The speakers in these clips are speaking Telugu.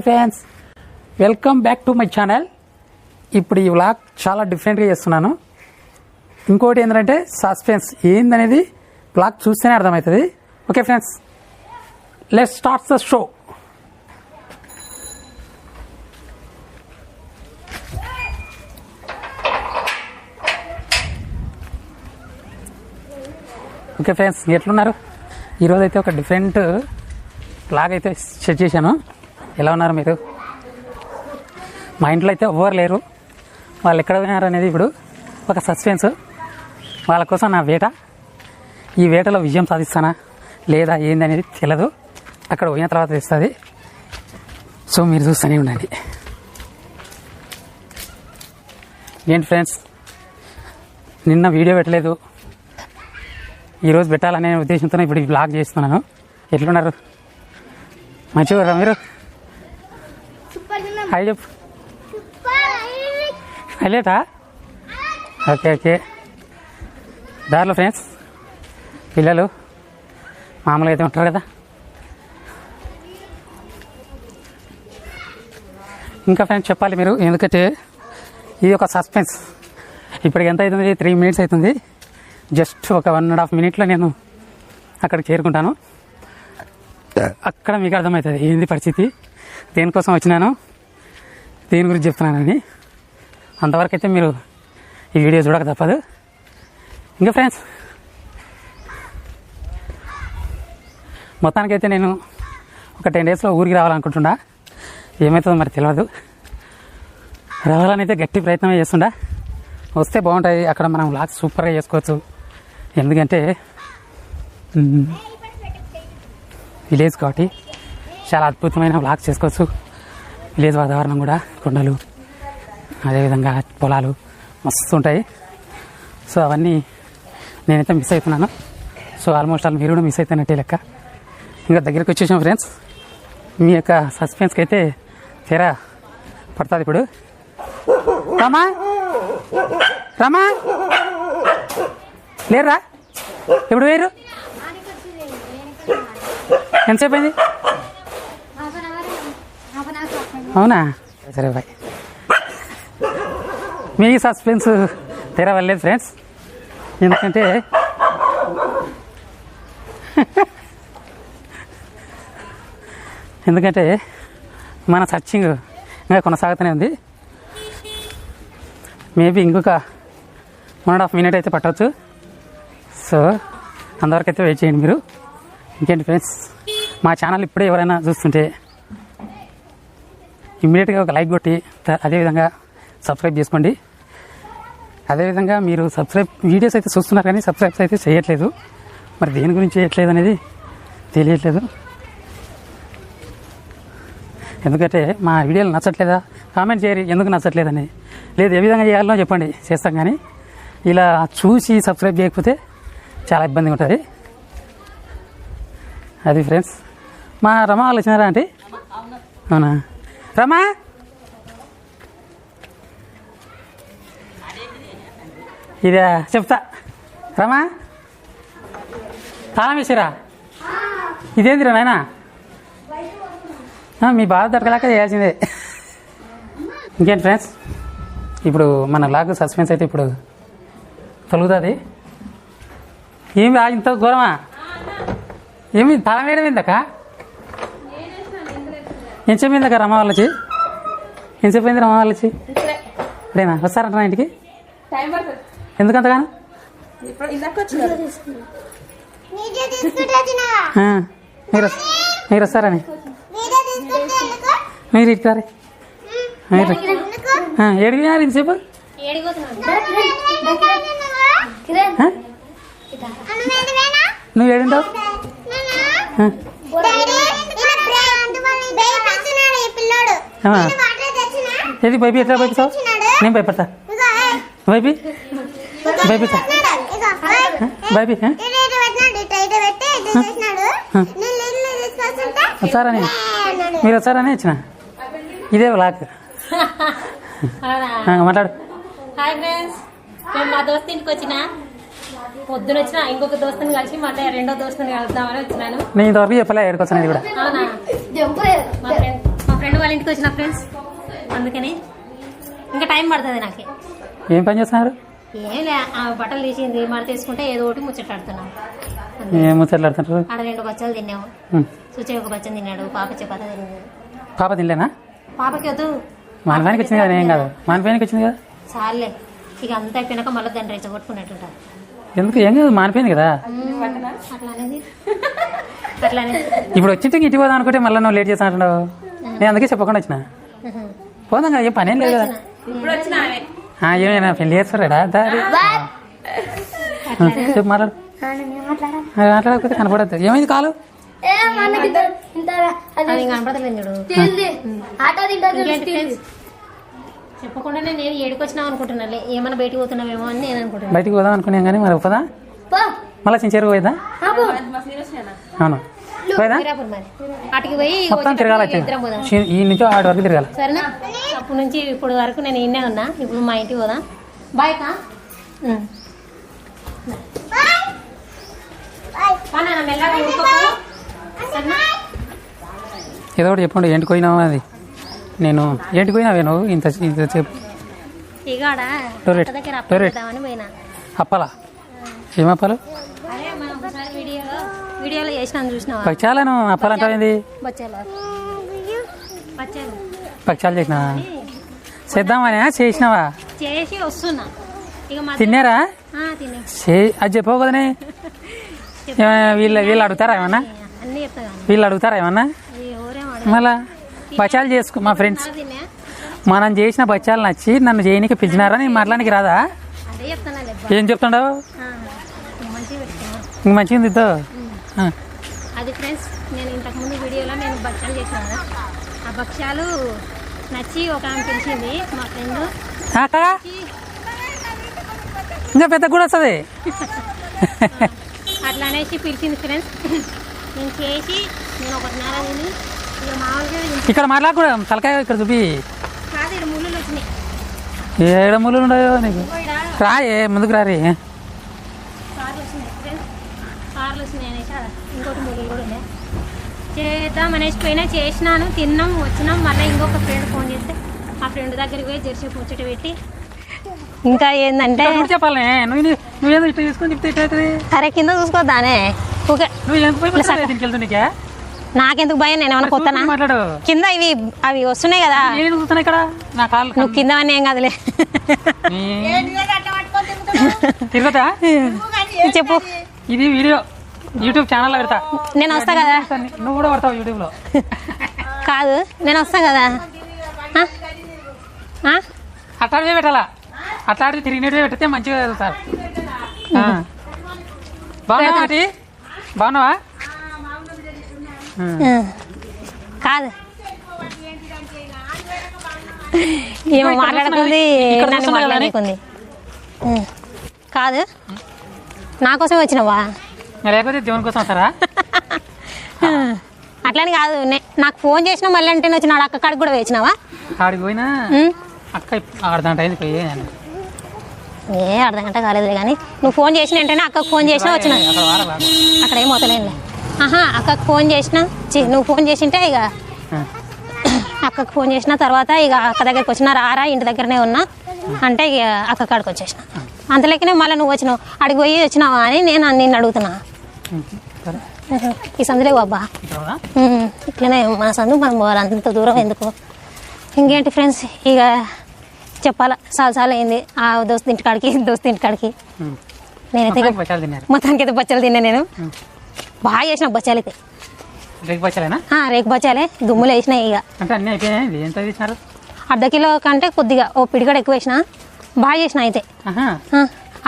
Hi friends welcome back to my channel. ఇప్పుడు ఈ వ్లాగ్ చాలా డిఫరెంట్గా చేస్తున్నాను. ఇంకోటి ఏంటంటే సస్పెన్స్ ఏందనేది వ్లాగ్ చూస్తేనే అర్థమవుతుంది. Okay friends let start the show okay friends ఎట్లున్నారు? ఈరోజు అయితే ఒక డిఫరెంట్ బ్లాగ్ అయితే సెట్ చేశాను. ఎలా ఉన్నారు మీరు? మా ఇంట్లో అయితే ఎవ్వరు లేరు. వాళ్ళు ఎక్కడ పోయినారు అనేది ఇప్పుడు ఒక సస్పెన్స్ వాళ్ళ కోసం నా వేట. ఈ వేటలో విజయం సాధిస్తానా? లేదా ఏంది అనేది తెలియదు అక్కడ పోయిన తర్వాత తెలుస్తుంది. సో మీరు చూస్తూనే ఉండండి. ఏంటి ఫ్రెండ్స్ నిన్న వీడియో పెట్టలేదు. ఈరోజు పెట్టాలనే ఉద్దేశంతో ఇప్పుడు బ్లాగ్ చేస్తున్నాను. ఎట్లున్నారు? మంచిగా మీరు? హాయ్ చెప్పు హైలైటా? Okay okay. దారిలో ఫ్రెండ్స్ పిల్లలు మామూలుగా అయితే ఉంటారు కదా. ఇంకా ఫ్రెండ్స్ చెప్పాలి మీరు ఎందుకంటే ఇది ఒక సస్పెన్స్. ఇప్పటికి ఎంత అవుతుంది? త్రీ మినిట్స్ అవుతుంది. జస్ట్ ఒక వన్ అండ్ హాఫ్ మినిట్లో నేను అక్కడికి చేరుకుంటాను. అక్కడ మీకు అర్థమవుతుంది ఏంది పరిస్థితి. దేనికోసం వచ్చినాను? దేని గురించి చెప్తున్నానని అంతవరకు అయితే మీరు ఈ వీడియో చూడక తప్పదు. ఇంకా ఫ్రెండ్స్ మొత్తానికైతే నేను ఒక టెన్ డేస్లో ఊరికి రావాలనుకుంటున్నా. ఏమవుతుందో మరి తెలియదు రావాలని అయితే గట్టి ప్రయత్నం చేస్తుండా. వస్తే బాగుంటుంది అక్కడ మనం లాక్స్ సూపర్గా చేసుకోవచ్చు. ఎందుకంటే విలేజ్ కాబట్టి చాలా అద్భుతమైన బ్లాగ్స్ చేసుకోవచ్చు. విలేజ్ వాతావరణం కూడా కొండలు అదేవిధంగా పొలాలు మస్తు ఉంటాయి. సో అవన్నీ నేనైతే మిస్ అవుతున్నాను. సో ఆల్మోస్ట్ ఆల్ మీరు కూడా మిస్ అవుతున్నట్టే లెక్క. ఇంకా దగ్గరికి వచ్చేసాం ఫ్రెండ్స్ మీ యొక్క సస్పెన్స్కి అయితే తెరా పడుతుంది ఇప్పుడు. రమా? రమా? లేరా ఎప్పుడు వేరు ఎంతసేపు అయింది half an hour half an hour అవునా? సరే బాయ్. మీ సస్పెన్స్ తెరవలేదు ఫ్రెండ్స్. ఎందుకంటే ఎందుకంటే మన సర్చింగ్ ఇంకా కొనసాగుతూనే ఉంది. మేబీ ఇంకొక వన్ అండ్ హాఫ్ మినిట్ అయితే పట్టవచ్చు. సో అంతవరకు అయితే వెయిట్ చేయండి మీరు. ఇంకేంటి ఫ్రెండ్స్? మా ఛానల్ ఇప్పుడే ఎవరైనా చూస్తుంటే ఇమ్మీడియట్గా ఒక లైక్ కొట్టి అదేవిధంగా సబ్స్క్రైబ్ చేసుకోండి. అదేవిధంగా మీరు సబ్స్క్రైబ్ వీడియోస్ అయితే చూస్తున్నారు కానీ సబ్స్క్రైబ్స్ అయితే చేయట్లేదు. మరి దేని గురించి చేయట్లేదు అనేది తెలియట్లేదు. ఎందుకంటే మా వీడియోలు నచ్చట్లేదా? కామెంట్ చేయరు. ఎందుకు నచ్చట్లేదని? లేదు ఏ విధంగా చేయాలో చెప్పండి. చేస్తాం కానీ ఇలా చూసి సబ్స్క్రైబ్ చేయకపోతే చాలా ఇబ్బందిగా ఉంటుంది. అది ఫ్రెండ్స్. మా రమా వాళ్ళు వచ్చినారా అంటే అవునా? రమా? ఇదే చెప్తా. రమా? తాళం ఇదేందిరా నాయనా? మీ బాధ దొరకలేక చేయాల్సిందే. ఇంకేంటి ఫ్రెండ్స్ ఇప్పుడు మన లాగ్ సస్పెన్స్ అయితే ఇప్పుడు తొలుగుతుంది. ఏమి రా ఇంత దూరమా ఏమి తాళం వేయడం ఏందక్క? ఎంతసేపు అయిందక్క రమ వాళ్ళకి ఎంతసేపు అయింది రమ వాళ్ళకి ఇప్పుడేనా? వస్తారంట నా ఇంటికి ఎందుకంతగాను? మీరు మీరు వస్తారని. మీరు ఇస్తారే మీరు ఎందుకు? ఆ, ఏడికి పోయినారు ఇంతసేపు? నువ్వు ఏడుంటావు? ఇటు పెట్టి ఇటు చేసినాడు. నేను నీళ్ళు తీసుకొస్తుంటే వస్తారని ఏ అన్నాడు. మీరు వస్తారని ఇచ్చిన? ఇదే లాక్ మాట్లాడు. హాయ్ ఫ్రెండ్స్ మేము మా దోస్త్ ఇంటికి వచ్చిన. పొద్దున వచ్చిన ఇంకొక దోస్తుని కలిసి మళ్ళీ రెండో దోస్తుని కలుద్దామని వచ్చినాను. నేను ఇంతవరకు చెప్పలే ఏడుకొచ్చాను ఇది కూడా. అవునా? మా ఫ్రెండ్ మా ఫ్రెండ్ వాళ్ళ ఇంటికి వచ్చిన ఫ్రెండ్స్ అందుకని ఇంకా టైం పడుతుంది నాకు. ఏం పని చేస్తున్నారు? ఏం లే ఆ బట్టలు తీసింది మరి తీసుకుంటే ఏదో ఒకటి ముచ్చట్లాడుతున్నాం. ఏం ముచ్చట్లాడుతుంటారు ఆడ రెండు బచ్చలు తిన్నాము. సుచి ఒక బచ్చం తిన్నాడు పాప చపాత తిన్నాడు పాప తినలేనా? పాపకి వద్దు. మన పైనకి వచ్చింది కదా ఏం కాదు. మన పైనకి వచ్చింది కదా? చాలే ఇక అంతా అయిపోయినాక మళ్ళీ దాన్ని రెచ్చగొట్టుకున్నట్టుంటారు ఎందుకు? ఏం కాదు మానిపోయింది కదా? అట్లా అనేది ఇప్పుడు వచ్చింటే ఇంటికి పోదాం అనుకుంటే మళ్ళీ నువ్వు లేట్ చేస్తానంటున్నావు నేను అందుకే చెప్పకుండా వచ్చిన. పోదాం కదా ఏం పని ఏం లేదు కదా. ఆ, ఏమైనా పెళ్ళి చేస్తారా దారి చెప్పు మాట్లాడు. మాట్లాడకపోతే కనపడద్దు. ఏమైంది కాలు? చెప్పకుండా నేను ఏడుకొచ్చినావు అనుకుంటున్నాలే ఏమైనా బయటికి పోతున్నావేమో అని నేను అనుకుంటున్నాను బయటికి పోదాం అనుకున్నాం కానీ మరి పోదా పో. మళ్ళీ చించేరు పోయేదా. అవును. పోయేదా వీరాపూర్ మరి. అటుకి పోయి మొత్తం తిరగాలి అయితే. ఇద్దరం పోదాం. చి- ఈ నుంచి ఆడి వరకు తిరగాలి. సరేనా? అప్పటి నుంచి ఇప్పుడు వరకు నేను ఇన్నే ఉన్నా. ఇప్పుడు మా ఇంటికి పోదాం. బాయ్ కా? ఏదో ఒకటి చెప్పండి ఏంటి పోయినావు అది? నేను ఏంటి పోయినావే నువ్వు? ఇంత ఇంత చెప్పు. టోరెట్. టోరెట్. పోయినా. అప్పాలా? ఏం అప్పాలు అదే మనం ఒకసారి వీడియోలో చేసినాను చూసినావా? పక్షాలను అప్పాలంటావు ఏంది? బచ్చాలు బచ్చాలు పక్షాలు చేసినావా చేద్దామని చేసినావా? చేసి వస్తున్నా. ఇక మా తిన్నారా? తినే చే అది చెప్పవు కదనే. వీళ్ళు వీళ్ళు అడుగుతారా ఏమన్నా? అన్నీ చెప్తా కానీ. వీళ్ళు అడుగుతారా ఏమన్నా? మళ్ళా బచ్చాలు చేసుకో మా ఫ్రెండ్స్. తిన్నా. మనం చేసిన బచ్చాలు నచ్చి నన్ను చేయనికి పిలిచినారా? నేను మాట్లాడానికి రాదా? ఏం చెప్తుండవు? మంచిగా పెట్టుకున్నా ఇంక మంచిగా దిద్దు అది ఫ్రెండ్స్ నేను ఇంతకుముందు వీడియోలో నేను భక్ష్యాలు చేసిన కదా. ఆ భక్ష్యాలు నచ్చి ఒక ఆమె పిలిచింది మా ఫ్రెండ్. ఇంకా పెద్ద కూడా వస్తుంది. అట్లా అనేసి పిలిచింది ఫ్రెండ్స్. నేను చేసి నేను మామూలుగా ఇంత ఇక్కడ మాట్లాడకూడదు తలకాయ ఇక్కడ చూపి. ఏడ ముళ్ళు ఉండయో నీకు? రాయే ముందుకు రారి కార్లు వచ్చినాయి ఫ్రెండ్స్ కార్లు వచ్చినాయి అనేసి ఆడ ఇంకోటి ముళ్ళు కూడా ఉన్నాయి చేద్దాం అనేసి పోయినా చేసినాను తిన్నాం వచ్చినాం. మళ్ళీ ఇంకొక ఫ్రెండ్ ఫోన్ చేస్తే ఆ ఫ్రెండ్ దగ్గరికి పోయి జెర్సీ ముచ్చట పెట్టి ఇంకా ఏంటంటే చెప్పాలి. నువ్వేదో ఇట్లా చెప్తే అవుతుంది? అరే కింద చూసుకోద్దానే. నాకెందుకు భయం? నేను ఏమైనా కొత్తనా? చూసుకొని మాట్లాడు. కింద ఇవి అవి వస్తున్నాయి కదా. నేను చూస్తున్నా ఇక్కడ? నా కాళ్ళు నువ్వు కింద అని ఏం కదలే. తిరుగుతా? చెప్పు. ఇది వీడియో. యూట్యూబ్ ఛానల్లో పెడతా. నేను వస్తా కదా. నువ్వు కూడా పడతావు యూట్యూబ్లో కాదు నేను వస్తా కదా? అట్లాంటివే పెట్టాలా? అట్లాంటివి తిరిగినట్టువే పెడితే మంచిగా చదువుతారు ఆ. బాగున్నావా. కాదు. ఏమో మాట్లాడుకుంది నన్ను కదా మాట్లాడుకుంది. ఉం. కాదు. నా కోసం వచ్చినావా? లేకపోతే దేవుని కోసం వస్తారా? అట్లని కాదు. నే- నాకు ఫోన్ చేసినా మళ్ళీ అంటే వచ్చినాడు అక్క కాడికి కూడా వేసినావా ఆడికి పోయినా? అక్క ఆడదంట అయింది పోయి ఏ అర్ధ గంట కాలేదు కానీ నువ్వు ఫోన్ చేసిన వెంటనే అక్కకు ఫోన్ చేసినా వచ్చిన? అక్కడ ఏం అవుతలేనులే ఆహా అక్కకు ఫోన్ చేసినా? చి, నువ్వు ఫోన్ చేసింటే ఇక. అక్కకు ఫోన్ చేసిన తర్వాత ఇక అక్క దగ్గరికి వచ్చిన రారా ఇంటి దగ్గరనే ఉన్నా? అంటే ఇక అక్క కాడికి వచ్చేసిన. అంతలేకనే మళ్ళీ నువ్వు వచ్చినావు. అడిగి పోయి వచ్చినావా అని నేను నిన్ను అడుగుతున్నా. సరే. ఈ సందులే బాబా. ఇట్లనే మన సందు మనం పోవాలి అంత దూరం ఎందుకు? ఇంకేంటి ఫ్రెండ్స్ ఇక చెప్పాలా చాలా చాలా అయింది. ఆ దోస్తు ఇంటికాడికి దోస్తు ఇంటికాడికి. నేనైతే మొత్తానికి అయితే బచ్చాలు తిన్నా నేను. బాగా చేసిన బచ్చాలు అయితే. రేపు బచ్చాలేనా? రేకు బచ్చాలే దుమ్ములు వేసినాయి ఇక. అంటే అన్నీ అయిపోయాయి ఎంత తీసినారు అర్ధ కిలో కంటే కొద్దిగా ఓ పిడిగడ ఎక్కువ వేసిన బాగా చేసిన అయితే.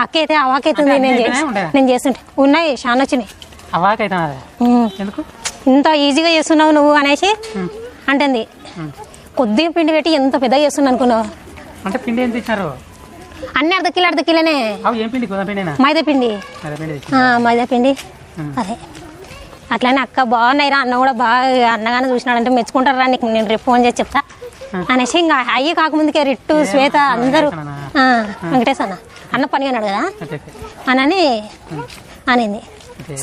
అక్క అయితే అవాకైతుంది నేను చేసి? నేను చేస్తుంటే. ఉన్నాయి చాలా వచ్చినాయి అవాకైతే. ఎందుకు? ఇంత ఈజీగా చేస్తున్నావు నువ్వు అనేసి అంటుంది. కొద్దిగా పిండి పెట్టి ఎంత పెద్దగా చేస్తున్నా అనుకున్నావు? అంటే పిండి తెచ్చినారు అన్ని అర్ధ కిలో అర్ధ కిలోనే. మైదా పిండి. మైదా పిండి. అదే. అట్లానే అక్క బాగున్నాయి రా అన్న కూడా బాగా అన్నగానే చూసినాడంటే మెచ్చుకుంటారు నీకు నేను రేపు ఫోన్ చేసి చెప్తా అనేసి ఇంకా అయ్యి కాకముందుకే రిట్టు శ్వేత అందరూ వెంకటేష్ అన్న అన్న పని అన్నాడు కదా? అనని అనింది.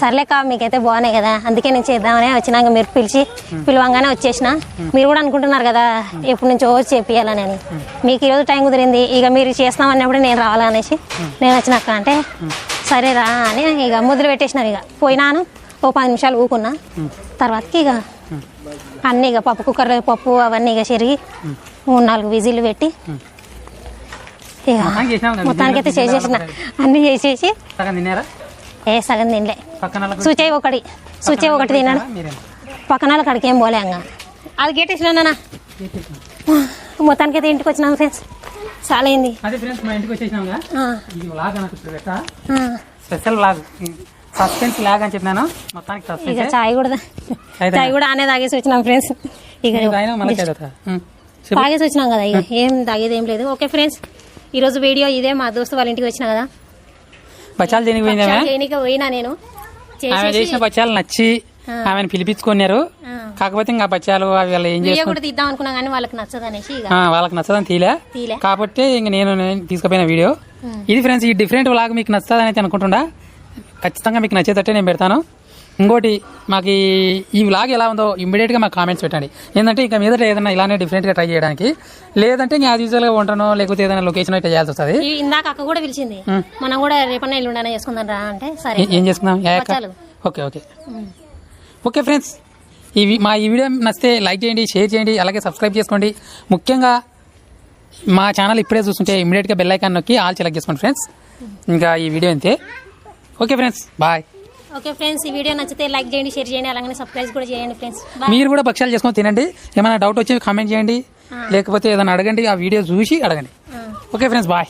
సర్లేక మీకైతే బాగున్నాయి కదా. అందుకే నేను చేద్దామని వచ్చినాక మీరు పిలిచి పిలవంగానే వచ్చేసిన. మీరు కూడా అనుకుంటున్నారు కదా ఎప్పటి నుంచో చేపియాలని అని. మీకు ఈరోజు టైం కుదిరింది. ఇక మీరు చేస్తామన్నప్పుడు నేను రావాలనేసి నేను వచ్చినాక అంటే సరే రా అని ఇక ముద్దులు పెట్టేసినాను ఇక. పోయినాను ఓ పది నిమిషాలు ఊకున్నా. తర్వాతకి ఇక అన్నీ ఇక పప్పు కుక్కర్ పప్పు అవన్నీ ఇక చెరిగి మూడు నాలుగు విజిల్లు పెట్టి ఇక మొత్తానికి చేసినాం కదా, మొత్తానికైతే విజిల్లు చేసేసిన. అన్నీ చేసేసి ఏ సగం తినలే. పక్కన వాళ్ళకు- సూచే ఒకటి. సూచే ఒకటి తిన్నాడు? పక్కన వాళ్ళ కడికి ఏం పోలే అంగా అది గేట్ వేసినా మొత్తానికి అయితే ఇంటికి వచ్చినాం ఫ్రెండ్స్ చాలా అయింది అదే ఫ్రెండ్స్ మా ఇంటికి వచ్చేసినాంగా ఆ, ఇది లాగ్ నాకు ఇప్పుడు పెట్టా? ఆ. స్పెషల్ లాగ్ సస్పెన్స్ లాగ్ అని చెప్పినాను. మొత్తానికి ఇక చాయ్ కూడా అయితే చాయ్ కూడా ఆనే తాగేసి వచ్చినాం ఫ్రెండ్స్ ఇక. తాగేసి వచ్చినాం కదా ఇక. ఏం తాగేది ఏం లేదు. ఓకే ఫ్రెండ్స్ ఈ రోజు వీడియో ఇదే మా దోస్తు వాళ్ళ ఇంటికి వచ్చిన కదా? బచ్చాలు తిని పోయిందామే చాలా చేయనీకి పోయినా నేను. ఆమె చేసిన బచ్చాలు నచ్చి ఆమెను పిలిపించుకున్నారు. కాకపోతే ఇంకా బచ్చాలు అవి వాళ్ళు ఏం తీద్దాం అనుకున్నాం కానీ వాళ్ళకి వాళ్ళకి నచ్చదని తీలే. కాబట్టి ఇంక నేను తీసుకుపోయిన వీడియో. ఇది ఫ్రెండ్స్ ఈ డిఫరెంట్ లాగా మీకు నచ్చుతుంది అయితే అనుకుంటుండా ఖచ్చితంగా మీకు నచ్చేటట్టే నేను పెడతాను. ఇంకోటి మాకు ఈ- వ్లాగ్ ఎలా ఉందో ఇమ్మీడియట్గా మాకు కామెంట్స్ పెట్టండి. ఏంటంటే ఇక మీదట ఏదైనా ఇలానే డిఫరెంట్గా ట్రై చేయడానికి లేదంటే ఇంకా యాజ్ యూజువల్గా ఉంటానో లేకపోతే ఏదైనా లొకేషన్ అయితే చేయాల్సి వస్తుంది. ఇందాక అక్క కూడా పిలిచింది. మనం కూడా రేపన్న ఎల్లుండనే చేసుకుందాం రా అంటే సరే. ఏ- చేసుకుందాం. Okay okay. ఓకే ఫ్రెండ్స్ ఈ మా ఈ వీడియో నచ్చితే లైక్ చేయండి షేర్ చేయండి అలాగే సబ్స్క్రైబ్ చేసుకోండి. ముఖ్యంగా మా ఛానల్ ఇప్పుడే చూస్తుంటే ఇమీడియట్గా బెల్ ఐకాన్ నొక్కి ఆల్ సెలెక్ట్ చేసుకోండి ఫ్రెండ్స్ ఇంకా ఈ వీడియో అంతే okay friends bye okay friends ఈ వీడియో నచ్చితే లైక్ చేయండి షేర్ చేయండి అలాగే సబ్స్క్రైబ్ కూడా చేయండి ఫ్రెండ్స్. మీరు కూడా భక్ష్యాలు చేసుకొని తినండి. ఏమైనా డౌట్ వచ్చి కామెంట్ చేయండి. లేకపోతే ఏదైనా అడగండి ఆ వీడియో చూసి అడగండి. Okay friends bye